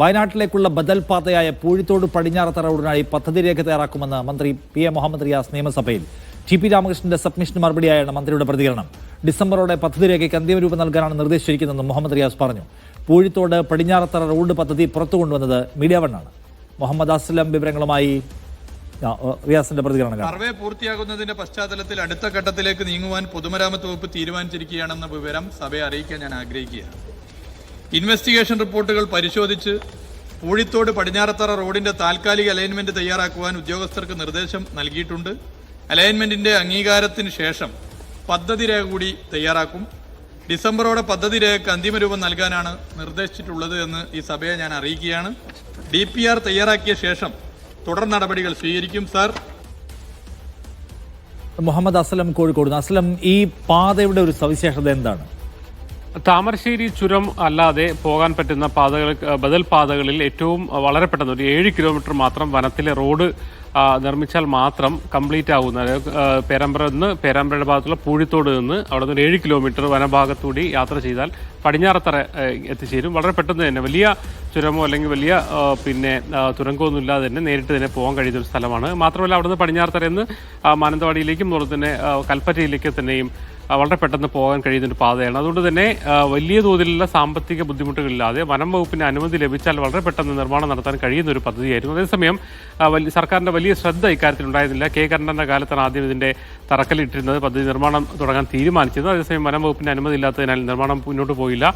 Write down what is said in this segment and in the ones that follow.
വയനാട്ടിലേക്കുള്ള ബദൽ പാതയായ പൂഴിത്തോട് പടിഞ്ഞാറത്തറ റോഡിനായി പദ്ധതി രേഖ തയ്യാറാക്കുമെന്ന് മന്ത്രി പി എ മുഹമ്മദ് റിയാസ് നിയമസഭയിൽ ടി പി രാമകൃഷ്ണന്റെ സബ്മിഷന് മറുപടിയായാണ് മന്ത്രിയുടെ പ്രതികരണം. ഡിസംബറോടെ പദ്ധതി രേഖയ്ക്ക് അന്തിമ രൂപം നൽകാനാണ് നിർദ്ദേശിച്ചിരിക്കുന്നതെന്നും മുഹമ്മദ് റിയാസ് പറഞ്ഞു. പൂഴിത്തോട് പടിഞ്ഞാറത്തറ റോഡ് പദ്ധതി പുറത്തു കൊണ്ടുവന്നത് മീഡിയ വണ്ണാണ് മുഹമ്മദ് അസ്ലം വിവരങ്ങളുമായി റിയാസിന്റെ പ്രതികരണം സർവേ പൂർത്തിയാകുന്നതിന്റെ പശ്ചാത്തലത്തിൽ അടുത്ത ഘട്ടത്തിലേക്ക് നീങ്ങുവാൻ പൊതുമരാമത്ത് വകുപ്പ് തീരുമാനിച്ചിരിക്കുകയാണെന്ന വിവരം സഭയെ അറിയിക്കാൻ ഞാൻ ആഗ്രഹിക്കുകയാണ്. ഇൻവെസ്റ്റിഗേഷൻ റിപ്പോർട്ടുകൾ പരിശോധിച്ച് പൂഴിത്തോട് പടിഞ്ഞാറത്തറ റോഡിന്റെ താൽക്കാലിക അലൈൻമെന്റ് തയ്യാറാക്കുവാൻ ഉദ്യോഗസ്ഥർക്ക് നിർദ്ദേശം നൽകിയിട്ടുണ്ട്. അലൈൻമെന്റിന്റെ അംഗീകാരത്തിന് ശേഷം പദ്ധതി രേഖ കൂടി തയ്യാറാക്കും. ഡിസംബറോടെ പദ്ധതി രേഖയ്ക്ക് അന്തിമ രൂപം നൽകാനാണ് നിർദ്ദേശിച്ചിട്ടുള്ളത് എന്ന് ഈ സഭയെ ഞാൻ അറിയിക്കുകയാണ്. ഡി പി ആർ തയ്യാറാക്കിയ ശേഷം തുടർ നടപടികൾ സ്വീകരിക്കും സർ. മുഹമ്മദ് അസ്ലം കോഴിക്കോട് അസ്ലം ഈ പാതയുടെ ഒരു സവിശേഷത എന്താണ്? താമരശ്ശേരി ചുരം അല്ലാതെ പോകാൻ പറ്റുന്ന പാതകൾ ബദൽ പാതകളിൽ ഏറ്റവും വളരെ പെട്ടെന്ന് ഒരു ഏഴ് കിലോമീറ്റർ മാത്രം വനത്തിലെ റോഡ് നിർമ്മിച്ചാൽ മാത്രം കംപ്ലീറ്റ് ആകുന്ന പേരാമ്പ്ര നിന്ന് പേരാമ്പ്രയുടെ ഭാഗത്തുള്ള പൂഴിത്തോട് നിന്ന് അവിടെ നിന്ന് ഒരു ഏഴ് കിലോമീറ്റർ വനഭാഗത്തൂടി യാത്ര ചെയ്താൽ പടിഞ്ഞാറത്തറ എത്തിച്ചേരും. വളരെ പെട്ടെന്ന് തന്നെ വലിയ ചുരമോ അല്ലെങ്കിൽ വലിയ പിന്നെ തുരങ്കമൊന്നും ഇല്ലാതെ തന്നെ നേരിട്ട് തന്നെ പോകാൻ കഴിയുന്ന ഒരു സ്ഥലമാണ്. മാത്രമല്ല അവിടുന്ന് പടിഞ്ഞാറത്തറയിൽ നിന്ന് മാനന്തവാടിയിലേക്കും അതുപോലെ തന്നെ കൽപ്പറ്റയിലേക്ക് തന്നെയും വളരെ പെട്ടെന്ന് പോകാൻ കഴിയുന്ന ഒരു പാതയാണ്. അതുകൊണ്ട് തന്നെ വലിയ തോതിലുള്ള സാമ്പത്തിക ബുദ്ധിമുട്ടുകളില്ലാതെ വനം വകുപ്പിന് അനുമതി ലഭിച്ചാൽ വളരെ പെട്ടെന്ന് നിർമ്മാണം നടത്താൻ കഴിയുന്ന ഒരു പദ്ധതിയായിരുന്നു. അതേസമയം സർക്കാരിന്റെ വലിയ ശ്രദ്ധ ഇക്കാര്യത്തിൽ ഉണ്ടായിരുന്നില്ല. കെ കരുണന്റെ കാലത്താണ് ആദ്യം ഇതിന്റെ തറക്കല്ലിട്ടിരുന്നത് പദ്ധതി നിർമ്മാണം തുടങ്ങാൻ തീരുമാനിച്ചത്. അതേസമയം വനം വകുപ്പിന്റെ അനുമതി ഇല്ലാത്തതിനാൽ നിർമ്മാണം മുന്നോട്ട് പോയില്ല.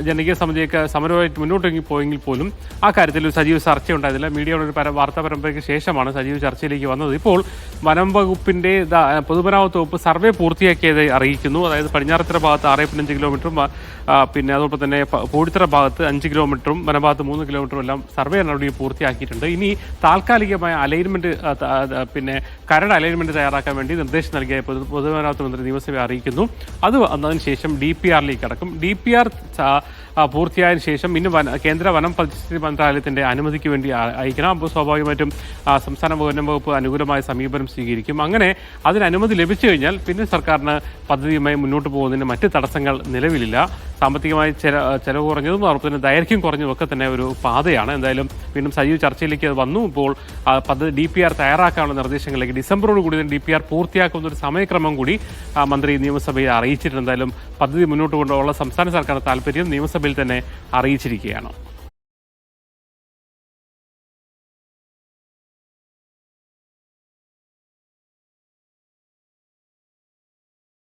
ജനകീയ സമിതിയൊക്കെ സമരമായിട്ട് മുന്നോട്ട് പോയെങ്കിൽ പോലും ആ കാര്യത്തിൽ ഒരു സജീവ ചർച്ച ഉണ്ടായിരുന്നില്ല മീഡിയയുടെ ഒരു വാർത്താ പരമ്പരയ്ക്ക് ശേഷമാണ് സജീവ ചർച്ചയിലേക്ക് വന്നത്. ഇപ്പോൾ വനം വകുപ്പിന്റെ ദാ- പൊതുമരാമത്ത് വകുപ്പ് സർവേ പൂർത്തിയാക്കിയത് അറിയിക്കുന്നു. അതായത് പടിഞ്ഞാറത്തറ ഭാഗത്ത് ആറ് പതിനഞ്ച് കിലോമീറ്ററും പിന്നെ അതോടൊപ്പം തന്നെ പൂഴിത്തറ ഭാഗത്ത് അഞ്ച് കിലോമീറ്ററും വനഭാഗത്ത് മൂന്ന് കിലോമീറ്ററും എല്ലാം സർവേ നടപടി പൂർത്തിയാക്കിയിട്ടുണ്ട്. ഇനി താൽക്കാലികമായ അലൈൻമെന്റ് പിന്നെ കരട് അലൈൻമെന്റ് തയ്യാറാക്കാൻ വേണ്ടി നിർദ്ദേശം നൽകിയ പൊതുമരാമത്ത് മന്ത്രി നിയമസഭയെ അറിയിക്കുന്നു. അത് വന്നതിന് ശേഷം ഡി പി ആറിലേക്ക് കടക്കും ഡി പി ആർ പൂർത്തിയായതിനു ശേഷം ഇനി വന കേന്ദ്ര വനം പരിസ്ഥിതി മന്ത്രാലയത്തിന്റെ അനുമതിക്ക് വേണ്ടി അയക്കണം. അപ്പോൾ സ്വാഭാവികമായിട്ടും സംസ്ഥാന വനം വകുപ്പ് അനുകൂലമായ സമീപനം സ്വീകരിക്കും. അങ്ങനെ അതിന് അനുമതി ലഭിച്ചു കഴിഞ്ഞാൽ പിന്നെ സർക്കാരിന് പദ്ധതിയുമായി മുന്നോട്ട് പോകുന്നതിന് മറ്റ് തടസ്സങ്ങൾ നിലവിലില്ല. സാമ്പത്തികമായി ചെല ചെലവ് കുറഞ്ഞതും അതോടൊപ്പം തന്നെ ദൈർഘ്യം കുറഞ്ഞതും ഒക്കെ തന്നെ ഒരു പാതയാണ്. എന്തായാലും വീണ്ടും സജീവ ചർച്ചയിലേക്ക് അത് വന്നു. ഇപ്പോൾ പദ്ധതി ഡി പി ആർ തയ്യാറാക്കാനുള്ള നിർദ്ദേശങ്ങളിലേക്ക് ഡിസംബറോട് കൂടി ഡി പി ആർ പൂർത്തിയാക്കുന്ന ഒരു സമയക്രമം കൂടി മന്ത്രി നിയമസഭയിൽ അറിയിച്ചിട്ടുണ്ട്. എന്തായാലും പദ്ധതി മുന്നോട്ട് കൊണ്ടുള്ള സംസ്ഥാന സർക്കാർ താല്പര്യം നിയമസഭയിൽ തന്നെ അറിയിച്ചിരിക്കുകയാണ്.